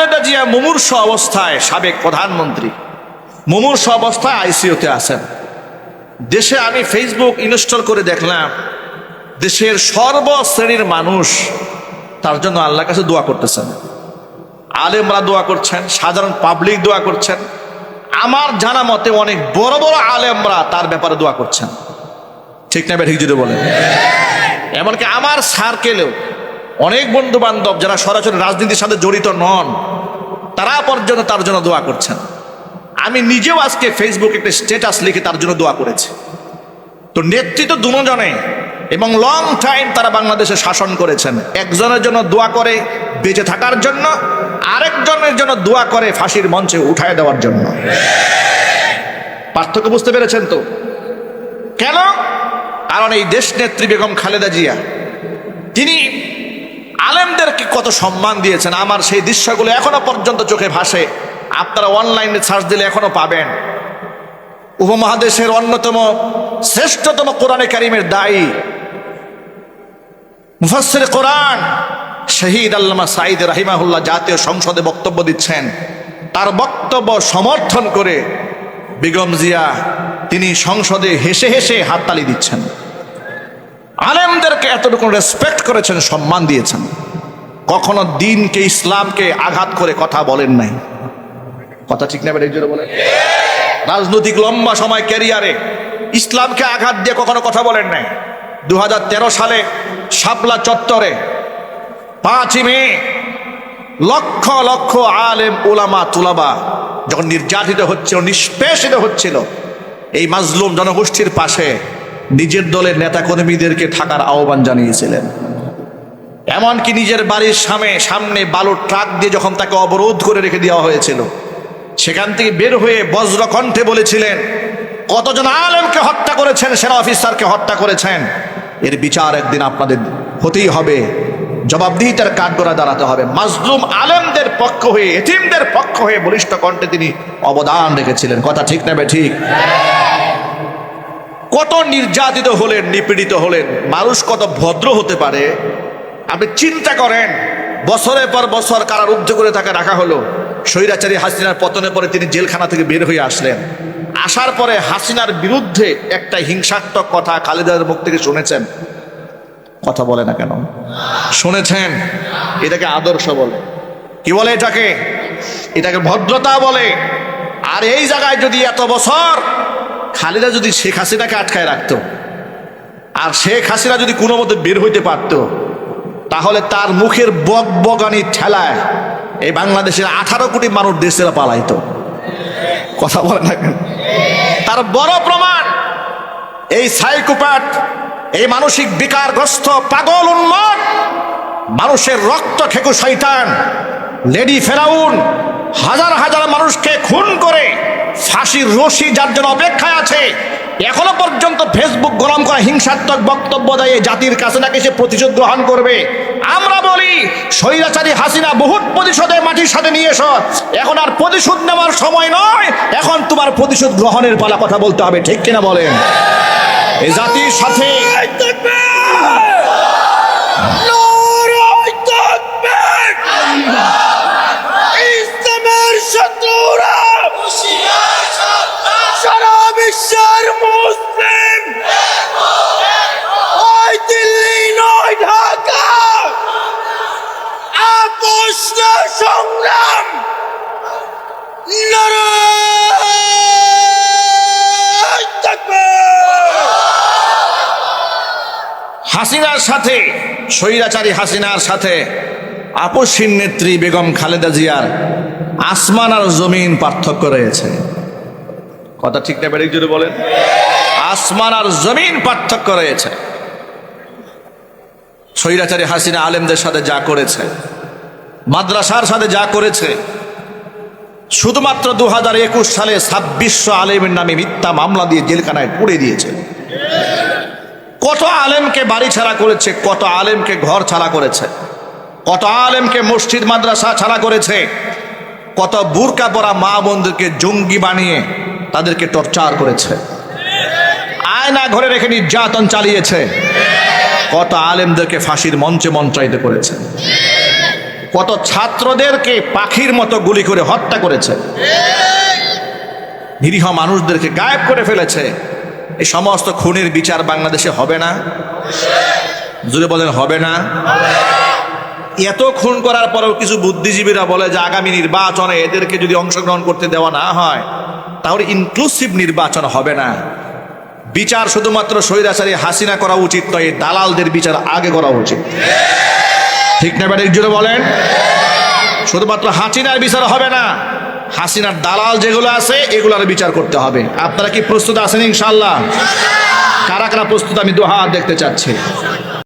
খালেদা জিয়া মুমূর্ষ অবস্থায় সাবেক প্রধানমন্ত্রী। মুমূর্ষ অবস্থায় আইসিইউতে আছেন। দেশে আমি ফেসবুক ইনস্টল করে দেখলাম, দেশের সর্বশ্রেণীর মানুষ তার জন্য আল্লাহর কাছে দোয়া করতেছেন। আলেমরা দোয়া করছেন, সাধারণ পাবলিক দোয়া করছেন। আমার জানা মতে অনেক বড় বড় আলেমরা তার ব্যাপারে দোয়া করছেন। ঠিক না ঠিক যদি বলেন। এমনকি আমার সার্কেলেও অনেক বন্ধু বান্ধব যারা সরাসরি রাজনীতির সাথে জড়িত নন, তারা পর্যন্ত তার জন্য দোয়া করছেন। আমি নিজেও আজকে ফেসবুকে একটা স্ট্যাটাস লিখে তার জন্য দোয়া করেছি। তো নেতৃত্ব দুজনে এবং লং টাইম তারা বাংলাদেশে শাসন করেছেন। একজনের জন্য দোয়া করে বেঁচে থাকার জন্য, আরেকজনের জন্য দোয়া করে ফাঁসির মঞ্চে উঠায় দেওয়ার জন্য। পার্থক্য বুঝতে পেরেছেন তো? কেন? কারণ এই দেশ নেত্রী বেগম খালেদা জিয়া, তিনি আলেমদেরকে কত সম্মান দিয়েছেন, আমার সেই দৃশ্যগুলো এখনও পর্যন্ত চোখে ভাসে। আপনারা অনলাইনে সার্চ দিলে এখনও পাবেন। উপমহাদেশের অন্যতম শ্রেষ্ঠতম কোরআনে কারিমের দায়ী মুফাসসির কোরআন শহীদ আল্লামা সাইদ রাহিমাহুল্লাহ জাতীয় সংসদে বক্তব্য দিচ্ছেন। তার বক্তব্য সমর্থন করে বেগম জিয়া তিনি সংসদে হেসে হেসে হাততালি দিচ্ছেন। আলেমদেরকে এতটুকু রেসপেক্ট করেছেন, সম্মান দিয়েছেন। কখনো দিনকে, ইসলামকে আঘাত করে কথা বলেন নাই। কথা ঠিক না বেড়ে বলেন রাজনৈতিক লম্বা সময় ক্যারিয়ারে ইসলামকে আঘাত দিয়ে কখনো কথা বলেন নাই। দু হাজার তেরো সালে শাপলা চত্বরে পাঁচই মে লক্ষ লক্ষ আলেম ওলামা তুলাবা যখন নির্যাতিত হচ্ছিল, নিষ্পেষিত হচ্ছিল, এই মাজলুম জনগোষ্ঠীর পাশে নিজের দলের নেতাকর্মীদেরকে থাকার আহ্বান জানিয়েছিলেন। এমনকি নিজের বাড়ির সামনে সামনে বালুর ট্রাক দিয়ে যখন তাকে অবরোধ করে রেখে দেওয়া হয়েছিল, সেখান থেকে বের হয়ে বজ্র কণ্ঠে বলেছিলেন, কতজন আলেমকে হত্যা করেছেন, সেনা অফিসারকে হত্যা করেছেন? এর বিচার একদিন আপনাদের হতেই হবে। জবাবদিহিতার কাঠগড়া দাঁড়াতে হবে। মাজলুম আলেমদের পক্ষ হয়ে, এতিমদের পক্ষ হয়ে বলিষ্ঠ কণ্ঠে তিনি অবদান রেখেছিলেন। কথা ঠিক নেবে ঠিক? কত নির্যাতিত হলেন, নিপীড়িত হলেন, মানুষ কত ভদ্র হতে পারে? আপনি চিন্তা করেন, বছরের পর বছর কারারুদ্ধ করে তাকে রাখা হলো। স্বৈরাচারী হাসিনার পতনের পরে তিনি জেলখানা থেকে বের হয়ে আসলেন। আসার পরে হাসিনার বিরুদ্ধে একটা হিংসাত্মক কথা খালেদার মুখ থেকে শুনেছেন। কথা বলে না কেন? শুনেছেন? এটাকে আদর্শ বলে। কি বলে এটাকে? এটাকে ভদ্রতা বলে। আর এই জায়গায় যদি এত বছর খালেদা যদি শেখ হাসিনাকে আটকায় রাখতো, আর শেখ হাসিনা যদি কোনো মতে বের হইতে পারতো, তাহলে তার মুখের বক বগানি ঠেলায় এই বাংলাদেশের আঠারো কোটি মানুষ দেশের পালাইতো। কথা বলে না তার বড় প্রমাণ, এই সাইকোপ্যাট এই মানসিক বিকারগ্রস্ত পাগল উন্মাদ, মানুষের রক্ত খেকু শৈতান লেডি ফেরাউন, হাজার হাজার মানুষকে খুন করে ফাঁসির রশি যার জন্য অপেক্ষায় আছে, এখনও পর্যন্ত ফেসবুক গরম করা হিংসাত্মক বক্তব্য দেয় জাতির কাছে নাকি সে প্রতিশোধ গ্রহণ করবে? আমরা বলি, স্বৈরাচারী হাসিনা বহুত প্রতিশোধে মাটির সাথে নিয়ে এসো, এখন আর প্রতিশোধ নেওয়ার সময় নয়, এখন তোমার প্রতিশোধ গ্রহণের পালা কথা বলতে হবে, ঠিক কিনা বলেন? এই জাতির সাথে হাসিনার সাথে, স্বৈরাচারী হাসিনার সাথে, আপসীন নেত্রী বেগম খালেদা জিয়ার আসমান আর জমিন পার্থক্য রয়েছে। কথা ঠিক না বেড়ে বলেন? আসমান আর জমিন পার্থক্য রয়েছে। স্বৈরাচারী হাসিনা আলেমদের সাথে যা করেছে, মাদ্রাসার সাথে যা করেছে, শুধুমাত্র দু হাজার একুশ সালে ছাব্বিশশো আলেমের নামে মিথ্যা মামলা দিয়ে জেলখানায় পুড়ে দিয়েছে। কত আলেমকে বাড়ি ছাড়া করেছে, কত আলেমকে ঘর ছাড়া করেছে, কত আলেমকে মসজিদ, মাদ্রাসা ছাড়া করেছে, কত বুরকা পরা মা বোনদেরকে জঙ্গি বানিয়ে তাদেরকে টর্চার করেছে। আয়না ঘরে রেখে নির্যাতন চালিয়েছে। কত আলেমদেরকে ফাঁসির মঞ্চে মন্ত্রায়িত করেছে। কত ছাত্রদেরকে পাখির মতো গুলি করে হত্যা করেছে। নিরীহ মানুষদেরকে গায়েব করে ফেলেছে। এই সমস্ত খুনের বিচার বাংলাদেশে হবে না? জুড়ে বলেন, হবে না? এত খুন করার পরেও কিছু বুদ্ধিজীবীরা বলে যে আগামী নির্বাচনে এদেরকে যদি অংশগ্রহণ করতে দেওয়া না হয়, তাহলে ইনক্লুসিভ নির্বাচন হবে না। বিচার শুধুমাত্র স্বৈরাচারী হাসিনা করা উচিত নয় দালালদের বিচার আগে করা উচিত। ঠিক না ব্যাটিক জুড়ে বলেন? শুধুমাত্র হাসিনার বিচার হবে না। হাসিনার দালাল যেগুলো আছে, এগুলোর বিচার করতে হবে। আপনারা কি প্রস্তুত আছেন ইনশাল্লাহ কারা কারা প্রস্তুত? আমি দোহা দেখতে চাচ্ছি।